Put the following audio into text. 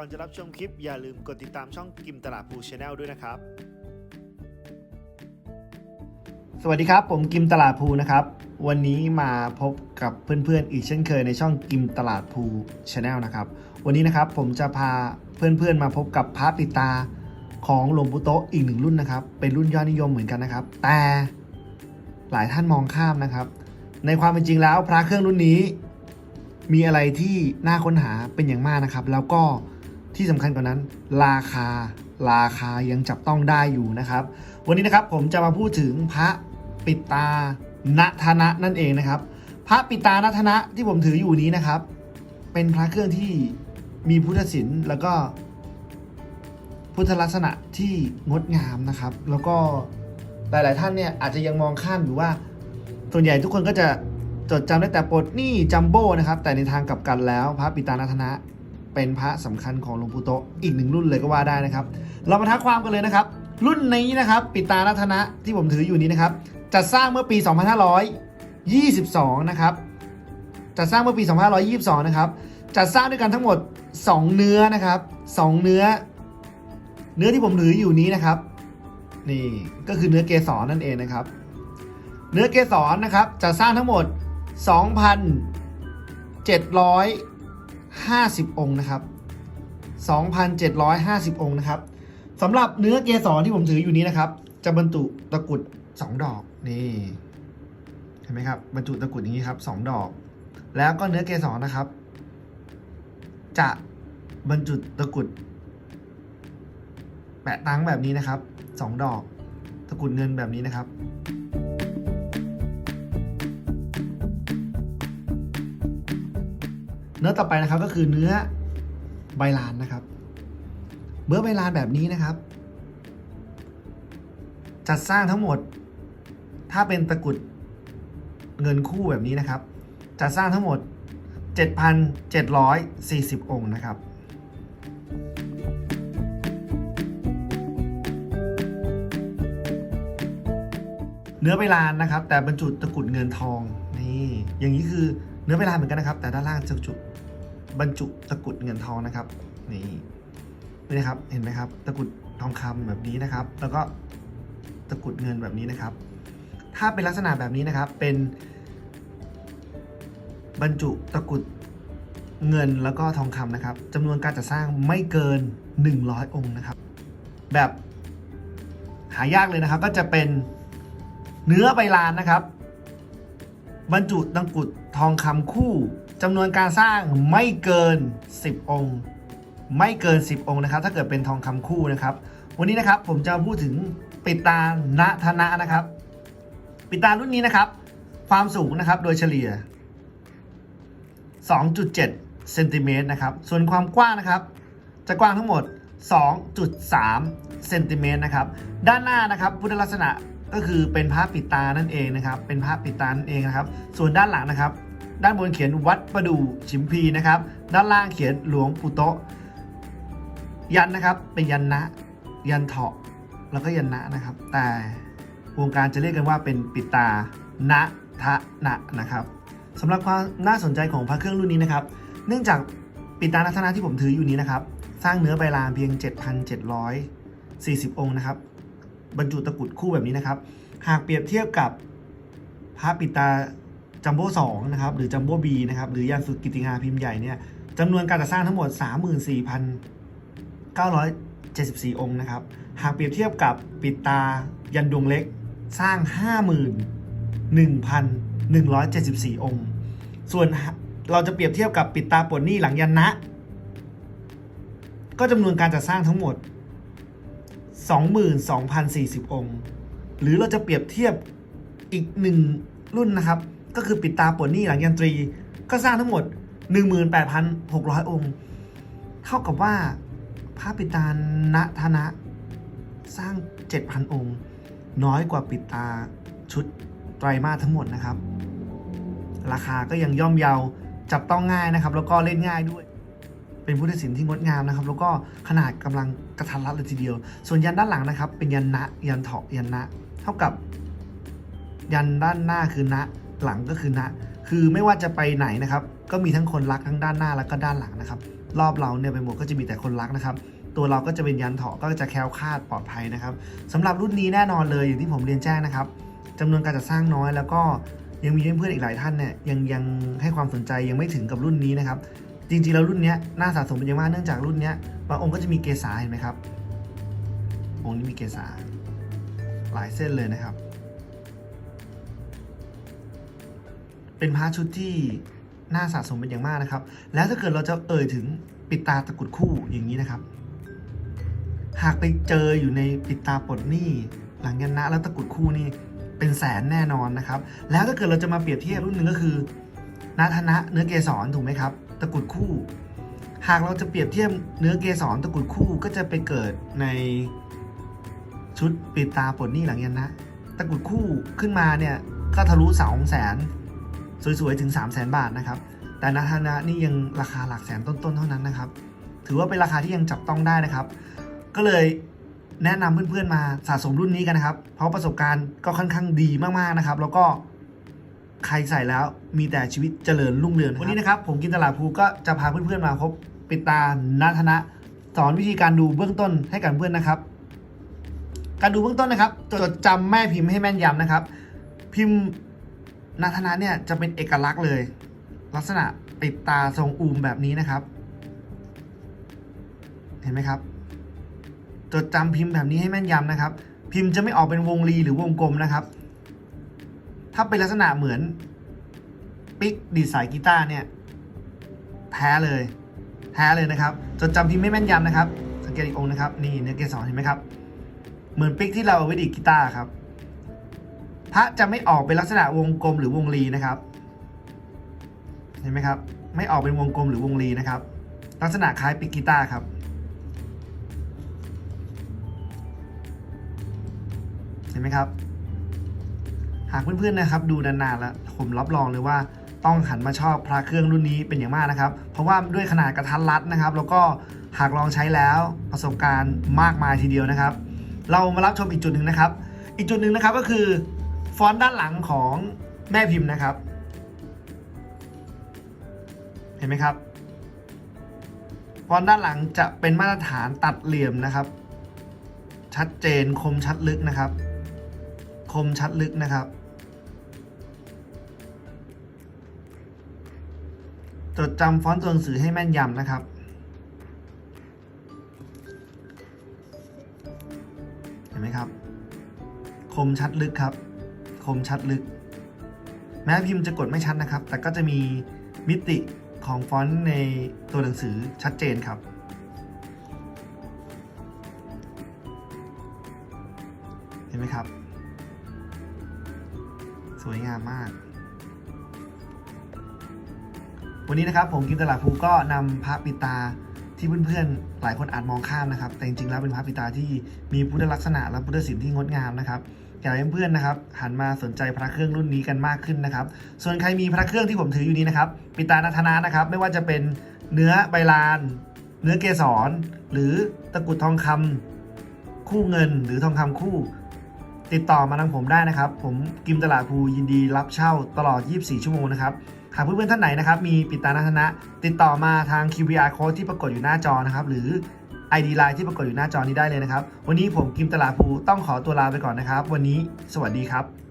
่อนจะรับชมคลิปอย่าลืมกดติดตามช่องกิมตลาดภูชาแนลด้วยนะครับ สวัสดีครับ ผมกิมตลาดภูนะครับ วันนี้มาพบกับเพื่อนๆ อีกเช่นเคยในช่องกิมตลาดภูชาแนลนะครับ วันนี้นะครับผมจะพาเพื่อนๆมาพบกับพระปิตาของหลวงปู่โตอีกหนึ่งรุ่นนะครับ เป็นรุ่นยอดนิยมเหมือนกันนะครับ แต่หลายท่านมองข้ามนะครับ ในความเป็นจริงแล้วพระเครื่องรุ่นนี้มีอะไรที่น่าค้นหาเป็นอย่างมากนะครับ แล้วก็ ที่สำคัญกว่านั้น ราคาราคายังจับต้องได้อยู่นะครับ วันนี้นะครับผมจะมาพูดถึงพระปิตาณธนะนั่นเองนะครับ พระปิตาณธนะที่ผมถืออยู่นี้นะครับ เป็นพระเครื่องที่มีพุทธศิลป์แล้วก็พุทธลักษณะที่งดงามนะครับ แล้วก็หลาย ๆ ท่านเนี่ยอาจจะยังมองข้ามอยู่ว่า ส่วนใหญ่ทุกคนก็จะจดจำได้แต่ปดหนี้จัมโบ้นะครับ แต่ในทางกลับกันแล้ว พระปิตานัทนะ เป็นพระสำคัญของหลวงปู่โตอีกหนึ่งรุ่นเลยก็ว่าได้นะครับ เรามาทักความกันเลยนะครับ รุ่นนี้นะครับปิตานัทนะที่ผมถืออยู่นี้นะครับจัดสร้างเมื่อปี 2522 นะครับจัดสร้างเมื่อปี 2522 นะครับจัดสร้างด้วยกันทั้งหมด 2 เนื้อนะครับ 2 เนื้อ เนื้อที่ผมถืออยู่นี้นะครับ นี่ก็คือเนื้อเกสรนั่นเองนะครับ เนื้อเกสรนะครับจะสร้างทั้งหมด 2,750 องค์นะครับ 2,750 องค์นะครับสำหรับเนื้อเกสรที่ผมถืออยู่นี้นะครับ จะบรรจุตะกุด 2 ดอกนี่เห็นไหมครับบรรจุตะกุดอย่างนี้ครับ 2 ดอก แล้วก็เนื้อเกสรนะครับ จะบรรจุตะกุด แปะตังแบบนี้นะครับ 2 ดอก ตะกุดเงินแบบนี้นะครับ เนื้อต่อไปนะครับก็คือเนื้อใบลานนะครับเนื้อใบลานแบบนี้นะครับ จัดสร้างทั้งหมด ถ้าเป็นตะกรุดเงินคู่แบบนี้นะครับ จัดสร้างทั้งหมด 7,740 องค์นะครับเนื้อใบลานนะครับ แต่บรรจุตะกรุดเงินทองนี่อย่างนี้คือ นื้อใบลาเหมือนกันนะครับ แต่ด้านล่างจะจุบรรจุตะกุดเงินทองนะครับนี่นี่นะครับเห็นไหมครับ ตะกุดทองคำแบบนี้นะครับ แล้วก็ตะกุดเงินแบบนี้นะครับ ถ้าเป็นลักษณะแบบนี้นะครับเป็น บรรจุตะกุดเงินแล้วก็ทองคำนะครับจำนวนการจัดสร้างไม่เกิน 100 องค์นะครับ แบบหายากเลยนะครับ ก็จะเป็นเนื้อใบลานนะครับ บรรจุตะกุดทองคำคู่จำนวนการสร้างไม่เกิน 10 องค์ ไม่เกิน 10 องค์นะครับ ถ้าเกิดเป็นทองคำคู่นะครับ วันนี้นะครับผมจะพูดถึงปิดตาณธนะนะครับ ปิดตารุ่นนี้นะครับ ความสูงนะครับโดยเฉลี่ย 2.7เซนติเมตรนะครับ ส่วนความกว้างนะครับ จะกว้างทั้งหมด 2.3เซนติเมตรนะครับ ด้านหน้านะครับพุทธลักษณะ ก็คือเป็นผ้าปิดตานั่นเองนะครับ เป็นผ้าปิดตานั่นเองนะครับ ส่วนด้านหลังนะครับ ด้านบนเขียนวัดประดู่ชิมพีนะครับ ด้านล่างเขียนหลวงปู่โตยันนะครับ เป็นยันนะ ยันเถาะแล้วก็ยันนะนะครับ แต่วงการจะเรียกกันว่าเป็นปิดตาณทะนะนะครับสำหรับความน่าสนใจของพระเครื่องรุ่นนี้นะครับ เนื่องจากปิดตานัทนะที่ผมถืออยู่นี้นะครับ สร้างเนื้อใบลานเพียง 7,740 องค์นะครับ บรรจุตะกุดคู่แบบนี้นะครับ หากเปรียบเทียบกับพระปิตาจัมโบ้2นะครับหรือจัมโบ้บีนะครับหรือยันสุกิติงาพิมพ์ใหญ่เนี่ยจำนวนการจัดสร้างทั้งหมด 34,974 องค์นะครับ หากเปรียบเทียบกับปิตายันดวงเล็กสร้าง 51,174 องค์ ส่วนเราจะเปรียบเทียบกับปิตาปลดนี้หลังยันนะ ก็จำนวนการจัดสร้างทั้งหมด 22,040 องค์ หรือเราจะเปรียบเทียบอีกหนึ่งรุ่นนะครับ ก็คือปิดตาปลดหนี้หลังยันตรี ก็สร้างทั้งหมด 18,600 องค์ เท่ากับว่าพระปิตาณธนะ สร้าง 7,000 องค์ น้อยกว่าปิดตาชุดไตรมาสทั้งหมดนะครับ ราคาก็ยังย่อมเยาจับต้องง่ายนะครับ แล้วก็เล่นง่ายด้วย เป็นพุทธศิลป์ที่งดงามนะครับ แล้วก็ขนาดกำลังกระทันรัดเลยทีเดียว ส่วนยันด้านหลังนะครับ เป็นยันนะยันเถาะยันนะ เท่ากับ ยันด้านหน้าคือนะ หลังก็คือนะ คือไม่ว่าจะไปไหนนะครับ ก็มีทั้งคนรักทั้งด้านหน้าแล้วก็ด้านหลังนะครับ รอบเราเนี่ยไปหมดก็จะมีแต่คนรักนะครับตัวเราก็จะเป็นยันเถาะก็จะแคล้วคลาดปลอดภัยนะครับสำหรับรุ่นนี้แน่นอนเลยอย่างที่ผมเรียนแจ้งนะครับจำนวนการจัดสร้างน้อยแล้วก็ยังมีเพื่อนๆอีกหลายท่านเนี่ยยังยังให้ความสนใจยังไม่ถึงกับรุ่นนี้นะครับ จริงๆแล้วรุ่นนี้น่าสะสมเป็นอย่างมากเนื่องจากรุ่นนี้บางองค์ก็จะมีเกษาเห็นไหมครับ องค์นี้มีเกษาหลายเส้นเลยนะครับ เป็นพระชุดที่น่าสะสมเป็นอย่างมากนะครับ แล้วถ้าเกิดเราจะเอ่ยถึงปิดตาตะกุดคู่อย่างนี้นะครับ หากไปเจออยู่ในปิดตาปลดหนี้หลังยันนะแล้วตะกุดคู่นี่เป็นแสนแน่นอนนะครับ แล้วถ้าเกิดเราจะมาเปรียบเทียบรุ่นหนึ่งก็คือนาธนะเนื้อเกสรถูกไหมครับ ตะกรุดคู่ หากเราจะเปรียบเทียบเนื้อเกสรตะกรุดคู่ก็จะไปเกิดในชุดปิดตาปลดหนี้หลังยันนะ ตะกรุดคู่ขึ้นมาเนี่ยก็ทะลุสองแสนสวยๆ ถึง 3 0 0แสนบาทนะครับ แต่นาธนะนี่ยังราคาหลักแสนต้นๆ เท่านั้นนะครับ ถือว่าเป็นราคาที่ยังจับต้องได้นะครับ ก็เลยแนะนำเพื่อนๆมาสะสมรุ่นนี้กันนะครับ เพราะประสบการณ์ก็ค่อนข้างดีมากๆนะครับ แล้วก็ ใครใส่แล้วมีแต่ชีวิตเจริญรุ่งเรืองวันนี้นะครับ ผมกินตลาดภูก็จะพาเพื่อนๆมาพบปิดตานาธนะ สอนวิธีการดูเบื้องต้นให้กับเพื่อนนะครับ การดูเบื้องต้นนะครับจดจำแม่พิมพ์ให้แม่นยำนะครับ พิมพ์นาธนะเนี่ยจะเป็นเอกลักษณ์เลย ลักษณะปิดตาทรงอูมแบบนี้นะครับ เห็นไหมครับจดจำพิมพ์แบบนี้ให้แม่นยำนะครับ พิมพ์จะไม่ออกเป็นวงรีหรือวงกลมนะครับ ถ้าเป็นลักษณะเหมือนปิกดีดสายกีตาร์เนี่ยแท้เลยแท้เลยนะครับ จดจำพิมพ์ไม่แม่นยำนะครับ สังเกตอีกองนะครับ นี่เนื้อเกสรเห็นไหมครับ เหมือนปิกที่เราเอาไว้ดีดกีตาร์ครับ พระจะไม่ออกเป็นลักษณะวงกลมหรือวงรีนะครับ เห็นไหมครับ ไม่ออกเป็นวงกลมหรือวงรีนะครับ ลักษณะคล้ายปิกกีตาร์ครับเห็นไหมครับ หากเพื่อนๆนะครับดูนานๆแล้วผมรับรองเลยว่าต้องหันมาชอบพระเครื่องรุ่นนี้เป็นอย่างมากนะครับ เพราะว่าด้วยขนาดกระทัดรัดนะครับ แล้วก็หากลองใช้แล้วประสบการณ์มากมายทีเดียวนะครับ เรามารับชมอีกจุดหนึ่งนะครับ อีกจุดหนึ่งนะครับก็คือฟอนต์ด้านหลังของแม่พิมพ์นะครับ เห็นไหมครับ ฟอนต์ด้านหลังจะเป็นมาตรฐานตัดเหลี่ยมนะครับ ชัดเจนคมชัดลึกนะครับ คมชัดลึกนะครับ จดจำฟอนต์ตัวหนังสือให้แม่นยำนะครับ เห็นไหมครับ คมชัดลึกครับ คมชัดลึก แม้พิมพ์จะกดไม่ชัดนะครับ แต่ก็จะมีมิติของฟอนต์ในตัวหนังสือชัดเจนครับเห็นไหมครับ สวยงามมาก วันนี้นะครับผมกินตลาดภูก็นำพระปิตาที่เพื่อนๆหลายคนอาจมองข้ามนะครับ แต่จริงๆแล้วเป็นพระปิตาที่มีพุทธลักษณะและพุทธศิลป์ที่งดงามนะครับอยากให้เพื่อนๆนะครับหันมาสนใจพระเครื่องรุ่นนี้กันมากขึ้นนะครับ ส่วนใครมีพระเครื่องที่ผมถืออยู่นี้นะครับปิตานาธนานะครับ ไม่ว่าจะเป็นเนื้อใบลาน เนื้อเกสร หรือตะกุดทองคำคู่เงิน หรือทองคำคู่ ติดต่อมาทางผมได้นะครับ ผมกิมตลาดภูยินดีรับเช่าตลอด 24 ชั่วโมงนะครับ หากเพื่อนๆท่านไหนนะครับมีปิตานาธนะ ติดต่อมาทาง QR code ที่ปรากฏอยู่หน้าจอนะครับหรือ ID Line ที่ปรากฏอยู่หน้าจอนี้ได้เลยนะครับ วันนี้ผมกิมตลาภูต้องขอตัวลาไปก่อนนะครับ วันนี้สวัสดีครับ